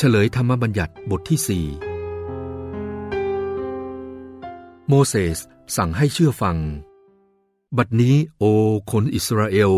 เฉลยธรรมบัญญัติบทที่สี่โมเสสสั่งให้เชื่อฟัง บัดนี้โอคนอิสราเอล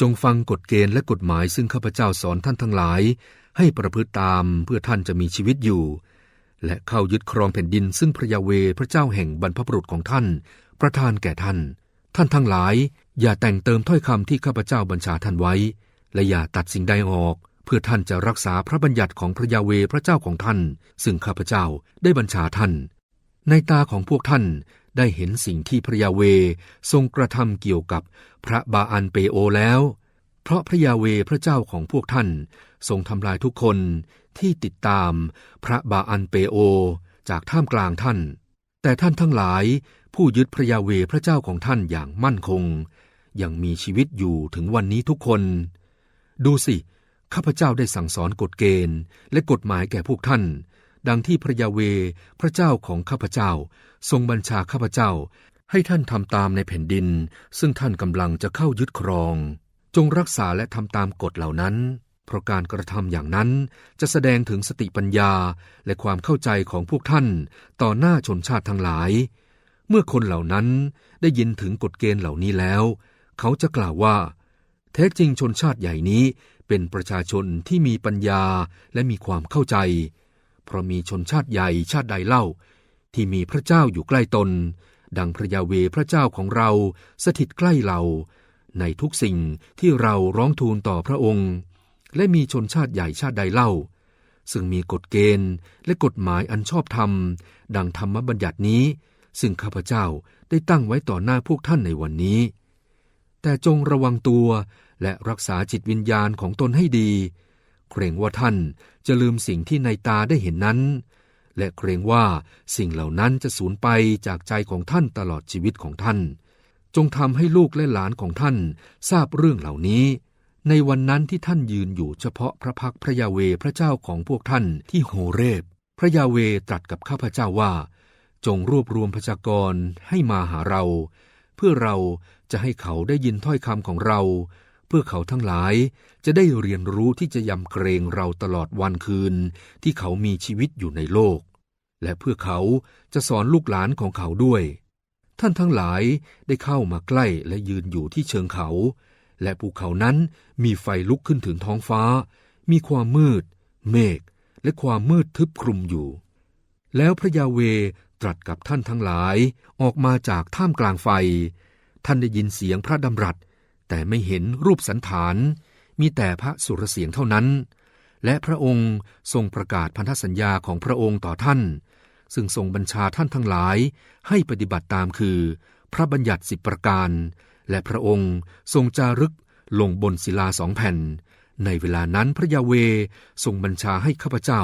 จงฟังกฎเกณฑ์และกฎหมายซึ่งข้าพเจ้าสอนท่านทั้งหลาย ให้ประพฤติตามเพื่อท่านจะมีชีวิตอยู่ และเข้ายึดครองแผ่นดินซึ่งพระยาเวพระเจ้าแห่งบรรพบุรุษของท่าน ประทานแก่ท่าน ท่านทั้งหลาย อย่าแต่งเติมถ้อยคำที่ข้าพเจ้าบัญชาท่านไว้ และอย่าตัดสิ่งใดออก เพื่อท่านจะรักษาพระบัญญัติของพระยาเวพระเจ้าของท่าน ซึ่งข้าพเจ้าได้บัญชาท่าน ในตาของพวกท่านได้เห็นสิ่งที่พระยาเวทรงกระทำเกี่ยวกับพระบาอันเปโอแล้ว เพราะพระยาเวพระเจ้าของพวกท่าน ทรงทำลายทุกคนที่ติดตามพระบาอันเปโอ จากท่ามกลางท่าน แต่ท่านทั้งหลายผู้ยึดพระยาเวพระเจ้าของท่านอย่างมั่นคง ยังมีชีวิตอยู่ถึงวันนี้ทุกคน ดูสิ ข้าพเจ้าได้สั่งสอนกฎเกณฑ์ และกฎหมายแก่พวกท่าน ดังที่พระยาเวพระเจ้าของข้าพเจ้า ทรงบัญชาข้าพเจ้า ให้ท่านทำตามในแผ่นดิน ซึ่งท่านกำลังจะเข้ายึดครอง จงรักษาและทำตามกฎเหล่านั้น เพราะการกระทำอย่างนั้นจะแสดงถึงสติปัญญาและความเข้าใจของพวกท่าน ต่อหน้าชนชาติทั้งหลาย เมื่อคนเหล่านั้นได้ยินถึงกฎเกณฑ์เหล่านี้แล้ว เขาจะกล่าวว่าแท้จริงชนชาติใหญ่นี้ เป็นประชาชนที่มีปัญญาและมีความเข้าใจ เพราะมีชนชาติใหญ่ชาติใดเล่า ที่มีพระเจ้าอยู่ใกล้ตน ดังพระยาเวพระเจ้าของเราสถิตใกล้เรา ในทุกสิ่งที่เราร้องทูลต่อพระองค์ และมีชนชาติใหญ่ชาติใดเล่า ซึ่งมีกฎเกณฑ์และกฎหมายอันชอบธรรม ดังธรรมบัญญัตินี้ ซึ่งข้าพเจ้าได้ตั้งไว้ต่อหน้าพวกท่านในวันนี้ แต่จงระวังตัว และรักษาจิตวิญญาณของตนให้ดี เกรงว่าท่านจะลืมสิ่งที่ในตาได้เห็นนั้น และเกรงว่าสิ่งเหล่านั้นจะสูญไปจากใจของท่านตลอดชีวิตของท่าน จงทำให้ลูกและหลานของท่านทราบเรื่องเหล่านี้ ในวันนั้นที่ท่านยืนอยู่เฉพาะพระพักพระยาเวพระเจ้าของพวกท่านที่โฮเรบ พระยาเวตรัสกับข้าพเจ้าว่า จงรวบรวมประชากรให้มาหาเรา เพื่อเราจะให้เขาได้ยินถ้อยคำของเรา พื่อเขาทั้งหลายจะได้เรียนรู้ที่จะยำเกรงเราตลอดวันคืนที่เขามีชีวิตอยู่ในโลก และเพื่อเขาจะสอนลูกหลานของเขาด้วย ท่านทั้งหลายได้เข้ามาใกล้และยืนอยู่ที่เชิงเขา และภูเขานั้นมีไฟลุกขึ้นถึงท้องฟ้า มีความมืด เมฆและความมืดทึบคลุมอยู่ แล้วพระยาเวตรัสกับท่านทั้งหลายออกมาจากท่ามกลางไฟ ท่านได้ยินเสียงพระดำรัส แต่ไม่เห็นรูปสันฐาน มีแต่พระสุรเสียงเท่านั้น และพระองค์ทรงประกาศพันธสัญญาของพระองค์ต่อท่าน ซึ่งทรงบัญชาท่านทั้งหลายให้ปฏิบัติตามคือ พระบัญญัติสิบประการ และพระองค์ทรงจารึกลงบนศิลาสองแผ่น ในเวลานั้นพระยาเวทรงบัญชาให้ข้าพเจ้า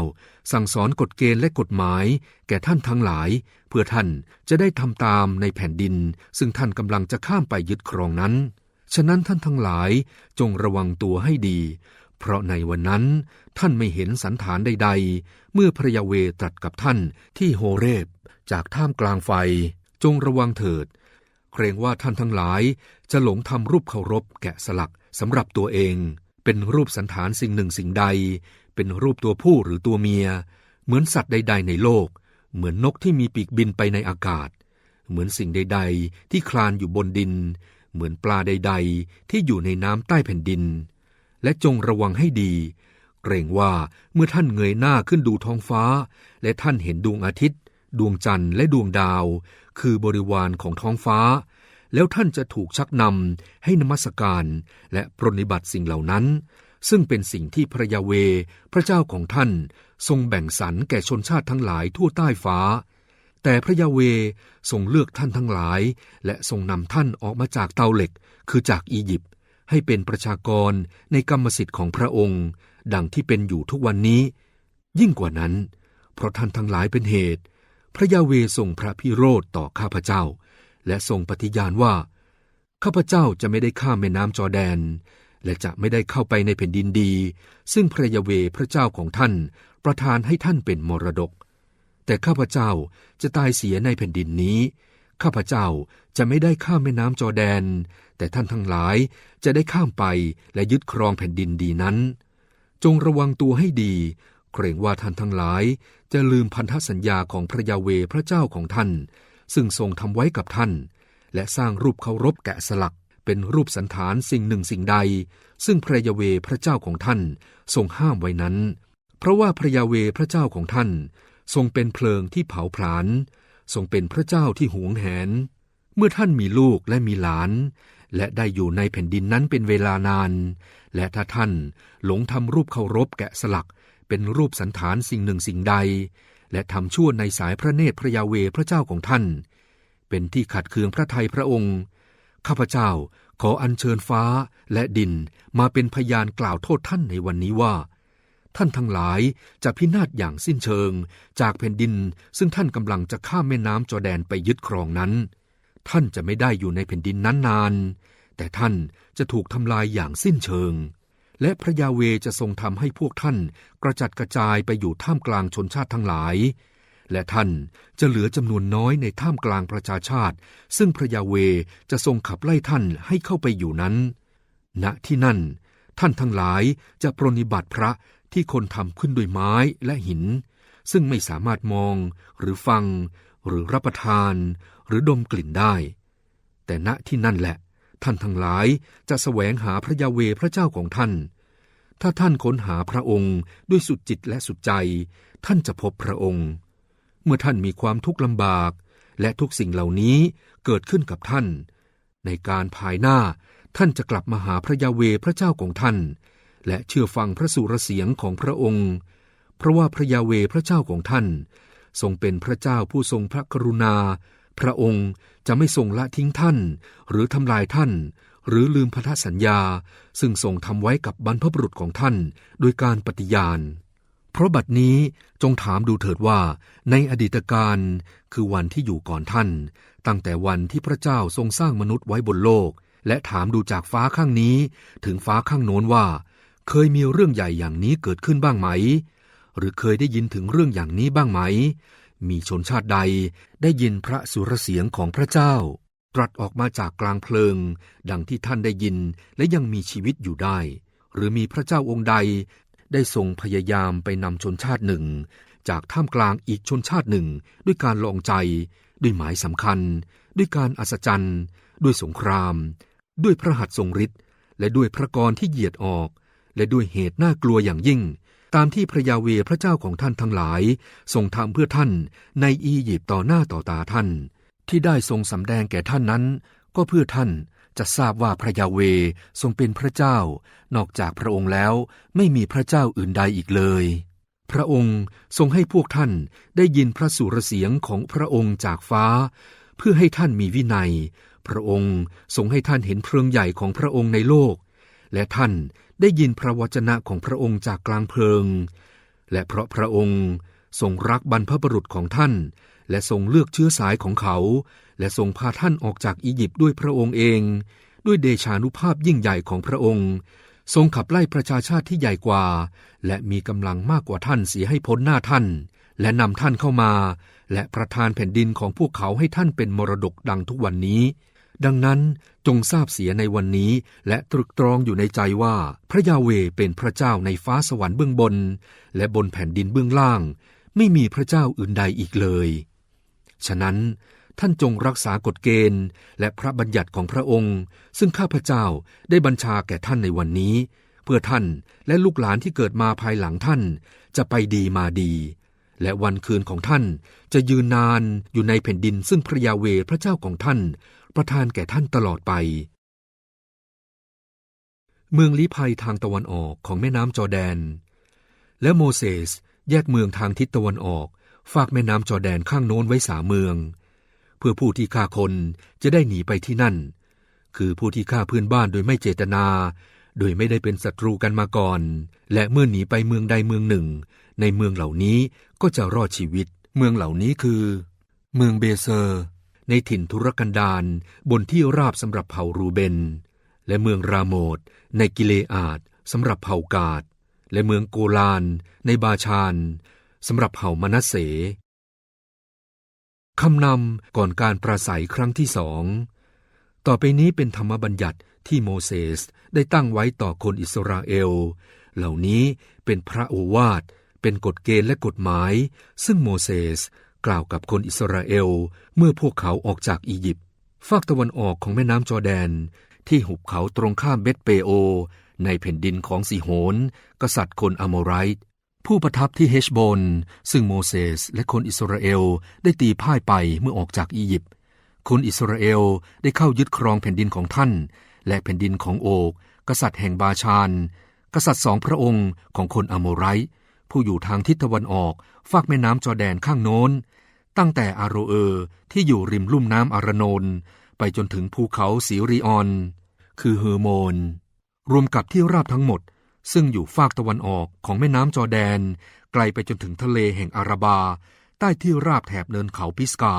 สั่งสอนกฎเกณฑ์และกฎหมาย แก่ท่านทั้งหลาย เพื่อท่านจะได้ทำตามในแผ่นดิน ซึ่งท่านกำลังจะข้ามไปยึดครองนั้น ฉะนั้นท่านทั้งหลายจงระวังตัวให้ดี เพราะในวันนั้นท่านไม่เห็นสันฐานใด ๆ เมื่อพระยาเวตรัสกับท่านที่โฮเรบจากท่ามกลางไฟ จงระวังเถิด เกรงว่าท่านทั้งหลายจะหลงทำรูปเคารพแกะสลักสำหรับตัวเอง เป็นรูปสันฐานสิ่งหนึ่งสิ่งใด เป็นรูปตัวผู้หรือตัวเมีย เหมือนสัตว์ใด ๆ ในโลก เหมือนนกที่มีปีกบินไปในอากาศ เหมือนสิ่งใด ๆ ที่คลานอยู่บนดิน เหมือนปลาใด ๆ ที่อยู่ในน้ำใต้แผ่นดิน และจงระวังให้ดี เกรงว่าเมื่อท่านเงยหน้าขึ้นดูท้องฟ้า และท่านเห็นดวงอาทิตย์ ดวงจันทร์และดวงดาว คือบริวารของท้องฟ้า แล้วท่านจะถูกชักนำให้นมัสการและปรนนิบัติสิ่งเหล่านั้น ซึ่งเป็นสิ่งที่พระยาเว พระเจ้าของท่าน ทรงแบ่งสรรแก่ชนชาติทั้งหลายทั่วใต้ฟ้า แต่พระยาเวทรงเลือกท่านทั้งหลาย และทรงนำท่านออกมาจากเตาเหล็ก คือจากอียิปต์ ให้เป็นประชากรในกรรมสิทธิ์ของพระองค์ ดังที่เป็นอยู่ทุกวันนี้ ยิ่งกว่านั้น เพราะท่านทั้งหลายเป็นเหตุ พระยาเวทรงพระพิโรธต่อข้าพเจ้า และทรงปฏิญาณว่า ข้าพเจ้าจะไม่ได้ข้ามแม่น้ำจอแดน และจะไม่ได้เข้าไปในแผ่นดินดี ซึ่งพระยาเวพระเจ้าของท่านประทานให้ท่านเป็นมรดก แต่ข้าพเจ้าจะตายเสียในแผ่นดินนี้ ข้าพเจ้าจะไม่ได้ข้ามแม่น้ำจอแดน แต่ท่านทั้งหลายจะได้ข้ามไปและยึดครองแผ่นดินดีนั้น จงระวังตัวให้ดีเกเกรงว่าท่านทั้งหลายจะลืมพันธสัญญาของพระยาเวพระเจ้าของท่าน ซึ่งทรงทำไว้กับท่าน และสร้างรูปเคารพแกะสลักเป็นรูปสันฐานสิ่งหนึ่งสิ่งใด ซึ่งพระยาเวพระเจ้าของท่านทรงห้ามไว้นั้น เพราะว่าพระยาเวพระเจ้าของท่าน ทรงเป็นเพลิงที่เผาผลาญทรงเป็นพระเจ้าที่หวงแหน เมื่อท่านมีลูกและมีหลาน และได้อยู่ในแผ่นดินนั้นเป็นเวลานาน และถ้าท่านหลงทำรูปเคารพแกะสลัก เป็นรูปสันฐานสิ่งหนึ่งสิ่งใด และทำชั่วในสายพระเนตรพระยาเวพระเจ้าของท่าน เป็นที่ขัดเคืองพระทัยพระองค์ ข้าพเจ้าขออัญเชิญฟ้าและดินมาเป็นพยานกล่าวโทษท่านในวันนี้ว่า ท่านทั้งหลายจะพินาศอย่างสิ้นเชิง จากแผ่นดินซึ่งท่านกำลังจะข้ามแม่น้ำจอแดนไปยึดครองนั้น ท่านจะไม่ได้อยู่ในแผ่นดินนั้นนาน แต่ท่านจะถูกทำลายอย่างสิ้นเชิง และพระยาเวจะทรงทำให้พวกท่านกระจัดกระจายไปอยู่ท่ามกลางชนชาติทั้งหลาย และท่านจะเหลือจำนวนน้อยในท่ามกลางประชาชาติ ซึ่งพระยาเวจะทรงขับไล่ท่านให้เข้าไปอยู่นั้น ณที่นั่นท่านทั้งหลายจะปรนนิบัติพระ ที่คนทำขึ้นด้วยไม้และหิน ซึ่งไม่สามารถมองหรือฟัง หรือรับประทาน หรือดมกลิ่นได้ แต่ณที่นั่นแหละ ท่านทั้งหลายจะแสวงหาพระยาเวพระเจ้าของท่าน ถ้าท่านค้นหาพระองค์ด้วยสุดจิตและสุดใจ ท่านจะพบพระองค์ เมื่อท่านมีความทุกข์ลำบาก และทุกสิ่งเหล่านี้เกิดขึ้นกับท่าน ในการภายหน้าท่านจะกลับมาหาพระยาเวพระเจ้าของท่าน และเชื่อฟังพระสุรเสียงของพระองค์ เพราะว่าพระยาเวพระเจ้าของท่าน ทรงเป็นพระเจ้าผู้ทรงพระกรุณา พระองค์จะไม่ทรงละทิ้งท่าน หรือทำลายท่าน หรือลืมพันธสัญญา ซึ่งทรงทำไว้กับบรรพบุรุษของท่าน โดยการปฏิญาณ เพราะบัดนี้จงถามดูเถิดว่า ในอดีตการคือวันที่อยู่ก่อนท่าน ตั้งแต่วันที่พระเจ้าทรงสร้างมนุษย์ไว้บนโลก และถามดูจากฟ้าข้างนี้ถึงฟ้าข้างโน้นว่า เคยมีเรื่องใหญ่อย่างนี้เกิดขึ้นบ้างไหม หรือเคยได้ยินถึงเรื่องอย่างนี้บ้างไหม มีชนชาติใดได้ยินพระสุรเสียงของพระเจ้า ตรัสออกมาจากกลางเพลิง ดังที่ท่านได้ยินและยังมีชีวิตอยู่ได้ หรือมีพระเจ้าองค์ใด ได้ทรงพยายามไปนำชนชาติหนึ่ง จากท่ามกลางอีกชนชาติหนึ่ง ด้วยการลองใจ ด้วยหมายสำคัญ ด้วยการอัศจรรย์ ด้วยสงคราม ด้วยพระหัตถ์ทรงฤทธิ์และด้วยพระกรที่เหยียดออก และด้วยเหตุน่ากลัวอย่างยิ่ง ตามที่พระยาเวพระเจ้าของท่านทั้งหลายทรงทำเพื่อท่านในอียิปต์ต่อหน้าต่อตาท่าน ที่ได้ทรงสำแดงแก่ท่านนั้น ก็เพื่อท่านจะทราบว่าพระยาเวทรงเป็นพระเจ้า นอกจากพระองค์แล้วไม่มีพระเจ้าอื่นใดอีกเลย พระองค์ทรงให้พวกท่านได้ยินพระสุรเสียงของพระองค์จากฟ้า เพื่อให้ท่านมีวินัย พระองค์ทรงให้ท่านเห็นเพลิงใหญ่ของพระองค์ในโลก และท่านได้ยินพระวจนะของพระองค์จากกลางเพลิง และเพราะพระองค์ทรงรักบรรพบุรุษของท่าน และทรงเลือกเชื้อสายของเขา และทรงพาท่านออกจากอียิปต์ด้วยพระองค์เอง ด้วยเดชานุภาพยิ่งใหญ่ของพระองค์ ทรงขับไล่ประชาชาติที่ใหญ่กว่า และมีกำลังมากกว่าท่านเสียให้พ้นหน้าท่าน และนำท่านเข้ามา และประทานแผ่นดินของพวกเขาให้ท่านเป็นมรดกดังทุกวันนี้ ดังนั้นจงทราบเสียในวันนี้และตรึกตรองอยู่ในใจว่า พระยาเวเป็นพระเจ้าในฟ้าสวรรค์เบื้องบน และบนแผ่นดินเบื้องล่าง ไม่มีพระเจ้าอื่นใดอีกเลย ฉะนั้นท่านจงรักษากฎเกณฑ์ และพระบัญญัติของพระองค์ ซึ่งข้าพเจ้าได้บัญชาแก่ท่านในวันนี้ เพื่อท่านและลูกหลานที่เกิดมาภายหลังท่านจะไปดีมาดี และวันคืนของท่านจะยืนนานอยู่ในแผ่นดินซึ่งพระยาเวพระเจ้าของท่าน ประทานแก่ท่านตลอดไป เมืองลี้ภัยทางตะวันออกของแม่น้ำจอแดน และโมเสสแยกเมืองทางทิศตะวันออก ฝากแม่น้ำจอแดนข้างโน้นไว้สามเมือง เพื่อผู้ที่ฆ่าคนจะได้หนีไปที่นั่น คือผู้ที่ฆ่าเพื่อนบ้านโดยไม่เจตนา โดยไม่ได้เป็นศัตรูกันมาก่อน และเมื่อหนีไปเมืองใดเมืองหนึ่ง ในเมืองเหล่านี้ก็จะรอดชีวิต เมืองเหล่านี้คือ เมืองเบเซอร์ ในถิ่นทุรกันดารบนที่ราบสำหรับเผ่ารูเบน และเมืองราโมดในกิเลอาดสำหรับเผ่ากาดและเมืองโกลานในบาชานสำหรับเผ่ามนัสเสคำนำก่อนการปราศัยครั้งที่สอง ต่อไปนี้เป็นธรรมบัญญัติที่โมเสสได้ตั้งไว้ต่อคนอิสราเอล เหล่านี้เป็นพระโอวาท เป็นกฎเกณฑ์และกฎหมาย ซึ่งโมเสส กล่าวกับคนอิสราเอลเมื่อพวกเขาออกจากอียิปต์ฝากตะวันออกของแม่น้ำจอแดน ที่หุบเขาตรงข้ามเบตเปโอ ในแผ่นดินของสีโหนกษัตริย์คนอโมไรต์ผู้ประทับที่เฮชบอนซึ่งโมเสสและคนอิสราเอลได้ตีพ่ายไปเมื่อออกจากอียิปต์คนอิสราเอลได้เข้ายึดครองแผ่นดินของท่าน และแผ่นดินของโอก กษัตริย์แห่งบาชาน กษัตริย์สองพระองค์ของคนอโมไรต์ ผู้อยู่ทางทิศตะวันออกฝากแม่น้ำจอแดนข้างโน้น ตั้งแต่อาโรเออร์ที่อยู่ริมลุ่มน้ำอารโนนไปจนถึงภูเขาสีรีออน คือเฮอร์โมน รวมกับที่ราบทั้งหมด ซึ่งอยู่ฝากตะวันออกของแม่น้ำจอแดน ไกลไปจนถึงทะเลแห่งอาราบา ใต้ที่ราบแถบเนินเขาพิสกา